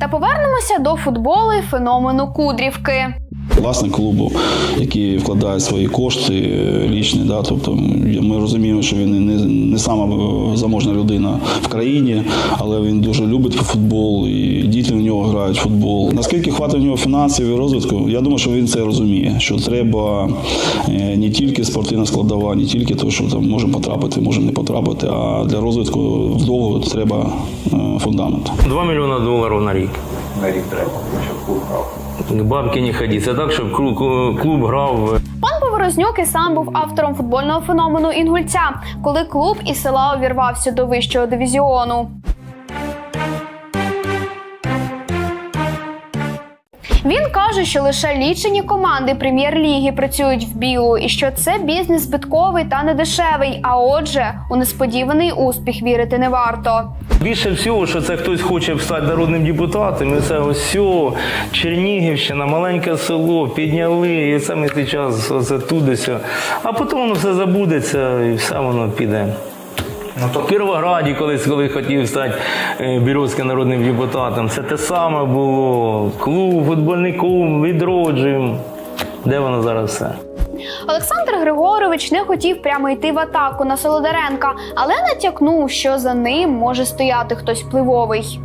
Та повернемося до футболу і феномену Кудрівки. Власник клубу, який вкладає свої кошти е, лічні, да, тобто ми розуміємо, що він не, не сама е, заможна людина в країні, але він дуже любить футбол, і діти у нього грають в футбол. Наскільки хватить у нього фінансів і розвитку, я думаю, що він це розуміє, що треба е, не тільки спортивна складова, не тільки те, що там можемо потрапити, можемо не потрапити, а для розвитку вдовго треба е, фундамент. 2 мільйони доларів на рік. На рік треба, щоб клуб грав. Бабки не ході. Це так, щоб клуб, клуб грав Пан Поворознюк і сам був автором футбольного феномену Інгульця, коли клуб із села увірвався до вищого дивізіону. Він каже, що лише лічені команди прем'єр-ліги працюють в білу, і що це бізнес збитковий та недешевий. А отже, у несподіваний успіх вірити не варто. Більше всього, що це хтось хоче стати народним депутатом, і це ось Чернігівщина, маленьке село, підняли, і ми зараз оце тудися. А потім воно все забудеться і все воно піде. В Кіровограді колись, коли хотів стати е, Бірозьким народним депутатом, це те саме було. Клуб, футбольний клуб. Де воно зараз все? Олександр Григорович не хотів прямо йти в атаку на Солодаренка, але натякнув, що за ним може стояти хтось впливовий.